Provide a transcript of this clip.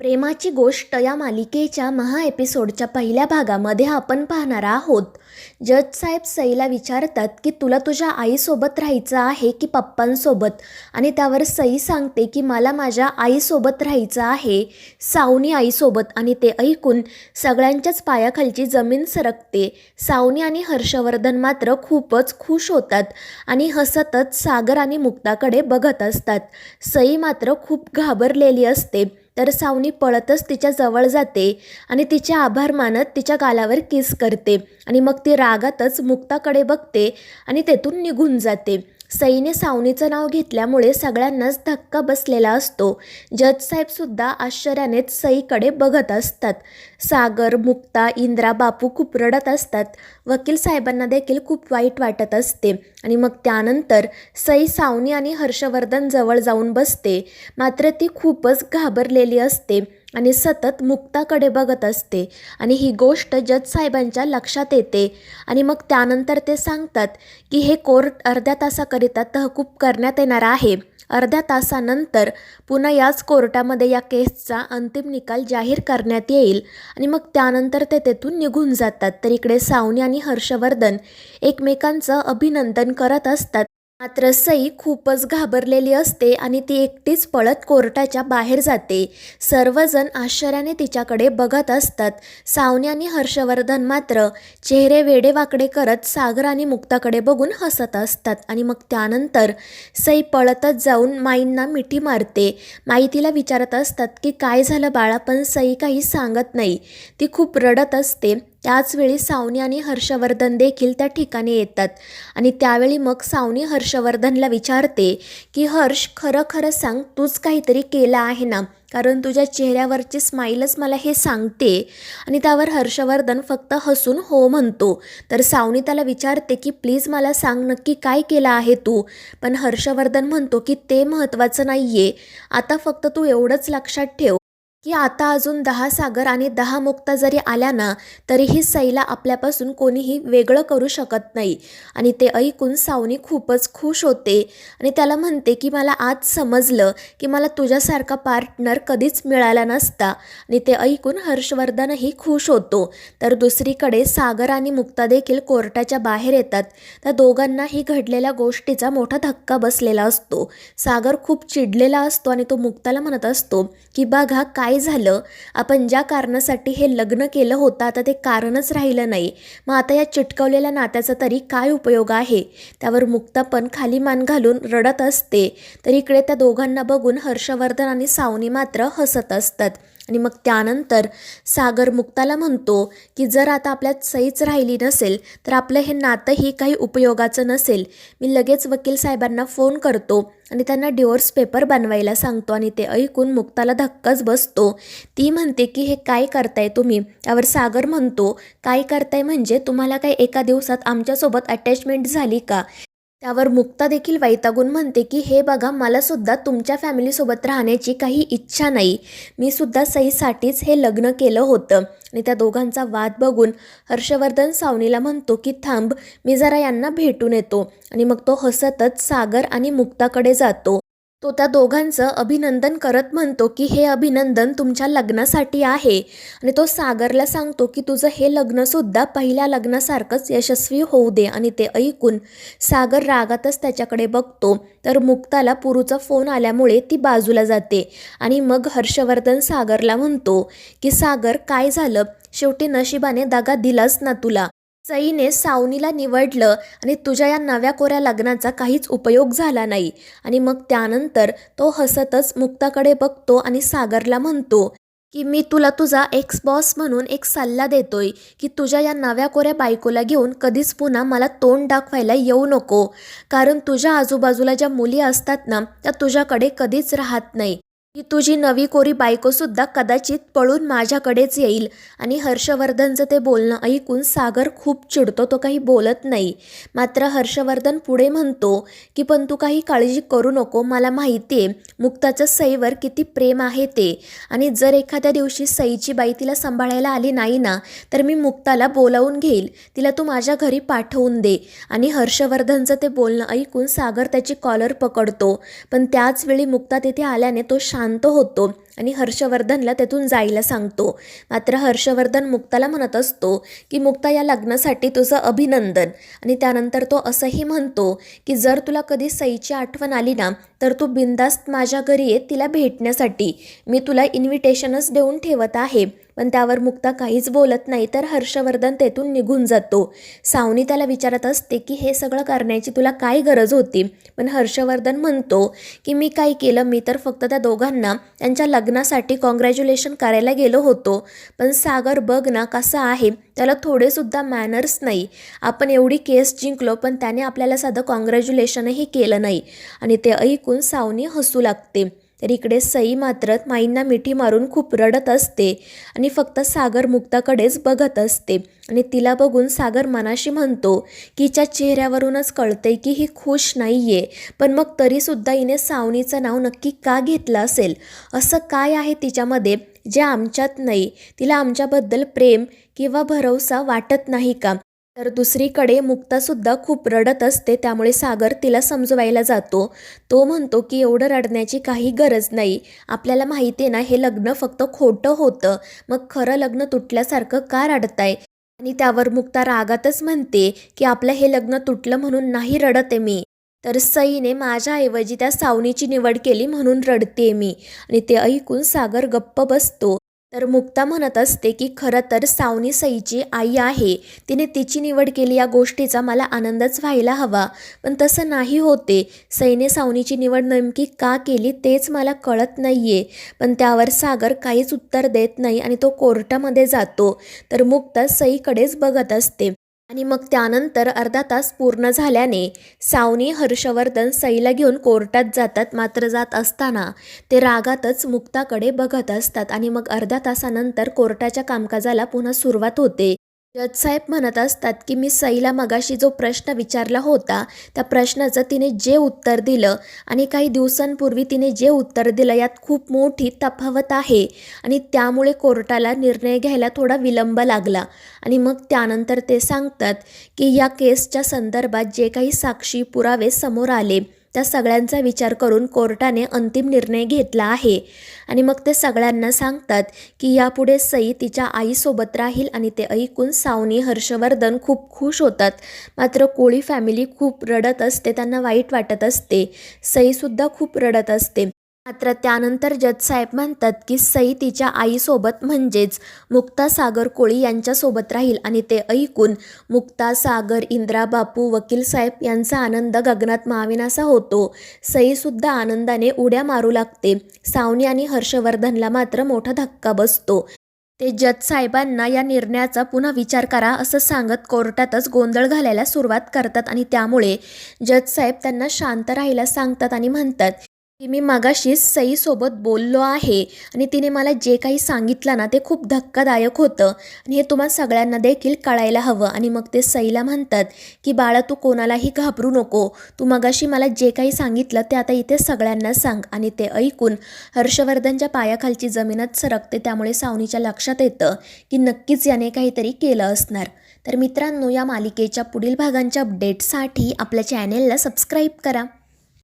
प्रेमाची गोष्ट या मालिकेच्या महा एपिसोडच्या पहिल्या भागामध्ये आपण पाहणार आहोत. जज साहेब सईला विचारतात की तुला तुझ्या आईसोबत राहायचं आहे की पप्पांसोबत? आणि त्यावर सई सांगते की मला माझ्या आईसोबत राहायचं आहे सावनी आईसोबत. आणि ते ऐकून सगळ्यांच्याच पायाखालची जमीन सरकते. सावनी आणि हर्षवर्धन मात्र खूपच खुश होतात आणि हसतच सागर आणि मुक्ताकडे बघत असतात. सई मात्र खूप घाबरलेली असते. तर सावनी पळतच तिच्या जवळ जाते आणि तिचे आभार मानत तिच्या गालावर किस करते. आणि मग ती रागातच मुक्ताकडे बघते आणि तेथून निघून जाते. सईने सावनीचं नाव घेतल्यामुळे सगळ्यांनाच धक्का बसलेला असतो. जज साहेबसुद्धा आश्चर्यानेच सईकडे बघत असतात. सागर मुक्ता इंद्रा बापू खूप रडत असतात. वकील साहेबांना देखील खूप वाईट वाटत असते. आणि मग त्यानंतर सई सावनी आणि हर्षवर्धन जवळ जाऊन बसते. मात्र ती खूपच घाबरलेली असते. आणि सतत मुक्ताकडे बघत असते. आणि ही गोष्ट जज साहेबांच्या लक्षात येते. आणि मग त्यानंतर ते सांगतात की हे कोर्ट अर्ध्या तासाकरिता तहकूब करण्यात येणार आहे. अर्ध्या तासानंतर पुन्हा याच कोर्टामध्ये या केसचा अंतिम निकाल जाहीर करण्यात येईल. आणि मग त्यानंतर ते तेथून निघून जातात. तर इकडे सावनी आणि हर्षवर्धन एकमेकांचं अभिनंदन करत असतात. मात्र सई खूपच घाबरलेली असते आणि ती एकटीच पळत कोर्टाच्या बाहेर जाते. सर्वजण आश्चर्याने तिच्याकडे बघत असतात. सावनी आणि हर्षवर्धन मात्र चेहरे वेडेवाकडे करत सागर आणि मुक्ताकडे बघून हसत असतात आणि मग त्यानंतर सई पळतच जाऊन माईंना मिठी मारते. माई तिला विचारत असतात की काय झालं बाळा? पण सई काही सांगत नाही. ती खूप रडत असते. त्याचवेळी सावनी आणि हर्षवर्धन देखील त्या ठिकाणी येतात. आणि त्यावेळी मग सावनी हर्षवर्धनला विचारते की हर्ष खरं खरं सांग तूच काहीतरी केलं आहे ना? कारण तुझ्या चेहऱ्यावरची स्माईलच मला हे सांगते. आणि त्यावर हर्षवर्धन फक्त हसून हो म्हणतो. तर सावनी त्याला विचारते की प्लीज मला सांग नक्की काय केलं आहे तू? पण हर्षवर्धन म्हणतो की ते महत्त्वाचं नाही आहे आता फक्त तू एवढंच लक्षात ठेव. की आता अजून दहा सागर आणि दहा मुक्ता जरी आल्या ना तरीही सईला आपल्यापासून कोणीही वेगळं करू शकत नाही. आणि ते ऐकून सावनी खूपच खुश होते आणि त्याला म्हणते की मला आज समजलं की मला तुझ्यासारखा पार्टनर कधीच मिळाला नसता. आणि ते ऐकून हर्षवर्धनही खुश होतो. तर दुसरीकडे सागर आणि मुक्ता देखील कोर्टाच्या बाहेर येतात. त्या दोघांनाही घडलेल्या गोष्टीचा मोठा धक्का बसलेला असतो. सागर खूप चिडलेला असतो आणि तो मुक्ताला म्हणत असतो की बघा काय काय झालं? आपण ज्या कारणासाठी हे लग्न केलं होतं आता ते कारणच राहिलं नाही. मग आता या चिटकवलेल्या नात्याचा तरी काय उपयोग आहे? त्यावर मुक्ता पण खाली मान घालून रडत असते. तर इकडे त्या दोघांना बघून हर्षवर्धन आणि सावनी मात्र हसत असतात. आणि मग त्यानंतर सागर मुक्ताला म्हणतो की जर आता आपल्यात सईच राहिली नसेल तर आपलं हे नातंही काही उपयोगाचं नसेल. मी लगेच वकील साहेबांना फोन करतो आणि त्यांना डिवोर्स पेपर बनवायला सांगतो आणि ते ऐकून मुक्ताला धक्काच बसतो. ती म्हणते की हे काय करताय तुम्ही? त्यावर सागर म्हणतो काय करताय म्हणजे तुम्हाला काय एका दिवसात आमच्यासोबत अटॅचमेंट झाली का? त्यावर मुक्ता देखील वैतागून म्हणते की हे बघा मलासुद्धा तुमच्या फॅमिलीसोबत राहण्याची काही इच्छा नाही. मी सुद्धा सईसाठीच हे लग्न केलं होतं. आणि त्या दोघांचा वाद बघून हर्षवर्धन सावनीला म्हणतो की थांब मी जरा यांना भेटून येतो. आणि मग तो हसतच सागर आणि मुक्ताकडे जातो. तो त्या दोघांचं अभिनंदन करत म्हणतो की हे अभिनंदन तुमच्या लग्नासाठी आहे. आणि तो सागरला सांगतो की तुझं हे लग्नसुद्धा पहिल्या लग्नासारखंच यशस्वी होऊ दे. आणि ते ऐकून सागर रागातच त्याच्याकडे बघतो. तर मुक्ताला पुरूचा फोन आल्यामुळे ती बाजूला जाते. आणि मग हर्षवर्धन सागरला म्हणतो की सागर काय झालं? शेवटी नशिबाने दगा दिलाच ना तुला. सईने सावनीला निवडलं आणि तुझ्या या नव्या कोऱ्या लग्नाचा काहीच उपयोग झाला नाही. आणि मग त्यानंतर तो हसतच मुक्ताकडे बघतो आणि सागरला म्हणतो की मी तुला तुझा एक्स बॉस म्हणून एक सल्ला देतोय की तुझ्या या नव्या कोऱ्या बायकोला घेऊन कधीच पुन्हा मला तोंड दाखवायला येऊ नको. कारण तुझ्या आजूबाजूला ज्या मुली असतात ना त्या तुझ्याकडे कधीच राहत नाही. की तुझी नवी कोरी बायकोसुद्धा कदाचित पळून माझ्याकडेच येईल. आणि हर्षवर्धनचं ते बोलणं ऐकून सागर खूप चिडतो तो काही बोलत नाही. मात्र हर्षवर्धन पुढे म्हणतो की पण तू काही काळजी करू नको मला माहिती आहे मुक्ताचं सईवर किती प्रेम आहे ते. आणि जर एखाद्या दिवशी सईची बाई तिला सांभाळायला आली नाही ना तर मी मुक्ताला बोलावून घेईल. तिला तू माझ्या घरी पाठवून दे. आणि हर्षवर्धनचं ते बोलणं ऐकून सागर त्याची कॉलर पकडतो. पण त्याच वेळी मुक्ता तिथे आल्याने तो शांत शांत होतो आणि हर्षवर्धनला तेथून जायला सांगतो. मात्र हर्षवर्धन मुक्ताला म्हणत असतो की मुक्ता या लग्नासाठी तुझं अभिनंदन. आणि त्यानंतर तो असंही म्हणतो की जर तुला कधी सईची आठवण आली ना तर तू बिंदास्त माझ्या घरी ये तिला भेटण्यासाठी. मी तुला इन्व्हिटेशनच देऊन ठेवत आहे. पण त्यावर मुक्ता काहीच बोलत नाही तर हर्षवर्धन तेथून निघून जातो. सावनी त्याला विचारत असते की हे सगळं करण्याची तुला काय गरज होती? पण हर्षवर्धन म्हणतो की मी काय केलं मी तर फक्त त्या दोघांना त्यांच्या लग्नासाठी कॉंग्रॅच्युलेशन करायला गेलो होतो. पण सागर बघ ना कसा आहे त्याला थोडेसुद्धा मॅनर्स नाही. आपण एवढी केस जिंकलो पण त्याने आपल्याला साधं कॉंग्रॅच्युलेशनही केलं नाही. आणि ते ऐकून सावनी हसू लागते. तर इकडे सई मात्र माईंना मिठी मारून खूप रडत असते आणि फक्त सागर मुक्ताकडेच बघत असते. आणि तिला बघून सागर मनाशी म्हणतो की हिच्या चेहऱ्यावरूनच कळतंय की ही खुश नाही आहे पण मग तरीसुद्धा हिने सावनीचं नाव नक्की का घेतलं असेल? असं काय आहे तिच्यामध्ये जे आमच्यात नाही? तिला आमच्याबद्दल प्रेम किंवा भरवसा वाटत नाही का? तर दुसरीकडे मुक्तासुद्धा खूप रडत असते त्यामुळे सागर तिला समजवायला जातो. तो म्हणतो की एवढं रडण्याची काही गरज नाही. आपल्याला माहिती आहे ना हे लग्न फक्त खोटं होतं. मग खरं लग्न तुटल्यासारखं का रडताय? आणि त्यावर मुक्ता रागातच म्हणते की आपलं हे लग्न तुटलं म्हणून नाही रडत आहे मी. तर सईने माझ्याऐवजी त्या सावनीची निवड केली म्हणून रडते मी. आणि ते ऐकून सागर गप्प बसतो. तर मुक्ता म्हणत असते की खरं तर सावनी सईची आई आहे. तिने तिची निवड केली या गोष्टीचा मला आनंदच व्हायला हवा. पण तसं नाही होते. सईने सावनीची निवड नेमकी का केली तेच मला कळत नाही आहे पण त्यावर सागर काहीच उत्तर देत नाही आणि तो कोर्टामध्ये जातो. तर मुक्ता सईकडेच बघत असते. आणि मग त्यानंतर अर्धा तास पूर्ण झाल्याने सावनी हर्षवर्धन सईला घेऊन कोर्टात जातात मात्र जात असताना ते रागातच मुक्ताकडे बघत असतात. आणि मग अर्ध्या तासानंतर कोर्टाच्या कामकाजाला पुन्हा सुरुवात होते. जज साहेब म्हणत असतात की मी सईला मगाशी जो प्रश्न विचारला होता त्या प्रश्नाचं तिने जे उत्तर दिलं आणि काही दिवसांपूर्वी तिने जे उत्तर दिलं यात खूप मोठी तफावत आहे आणि त्यामुळे कोर्टाला निर्णय घ्यायला थोडा विलंब लागला. आणि मग त्यानंतर ते सांगतात की या केसच्या संदर्भात जे काही साक्षी पुरावे समोर आले त्या सगळ्यांचा विचार करून कोर्टाने अंतिम निर्णय घेतला आहे. आणि मग ते सगळ्यांना सांगतात की यापुढे सई तिच्या आईसोबत राहील आणि ते ऐकून सावनी हर्षवर्धन खूप खुश होतात. मात्र कोळी फॅमिली खूप रडत असते त्यांना वाईट वाटत असते. सईसुद्धा खूप रडत असते. मात्र त्यानंतर जज साहेब म्हणतात की सई तिच्या आईसोबत म्हणजेच मुक्ता सागर कोळी यांच्यासोबत राहील आणि ते ऐकून मुक्ता सागर इंद्रा बापू वकील साहेब यांचा आनंद गगनात माविनासा होतो. सईसुद्धा आनंदाने उड्या मारू लागते. सावनी आणि हर्षवर्धनला मात्र मोठा धक्का बसतो. ते जज साहेबांना या निर्णयाचा पुन्हा विचार करा असं सांगत कोर्टातच गोंधळ घालायला सुरुवात करतात आणि त्यामुळे जज साहेब त्यांना शांत राहायला सांगतात आणि म्हणतात की मी मगाशीच सईसोबत बोललो आहे आणि तिने मला जे काही सांगितलं ना ते खूप धक्कादायक होतं. आणि हे तुम्हाला सगळ्यांना देखील कळायला हवं. आणि मग ते सईला म्हणतात की बाळा तू कोणालाही घाबरू नको. तू मगाशी मला जे काही सांगितलं ते आता इथे सगळ्यांना सांग. आणि ते ऐकून हर्षवर्धनच्या पायाखालची जमीनच सरकते त्यामुळे सावनीच्या लक्षात येतं की नक्कीच याने काहीतरी केलं असणार. तर मित्रांनो या मालिकेच्या पुढील भागांच्या अपडेटसाठी आपल्या चॅनेलला सबस्क्राईब करा.